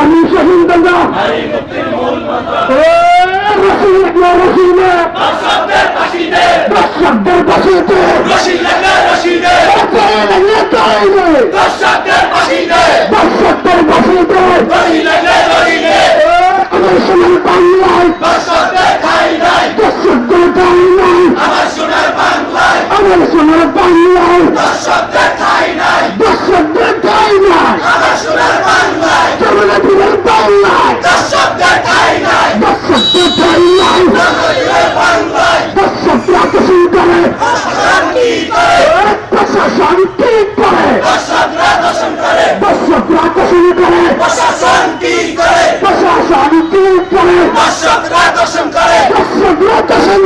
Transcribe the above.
আমি শহীদ দর্শকদের পাশিতে দর্শকদের পাশিতে আমার সোনার বাংলায়। দর্শকদের ঠাই নাই। দর্শকদের ঠাই নাই। আমার সোনার বাংলায়। আমার শাসন করে। শাসন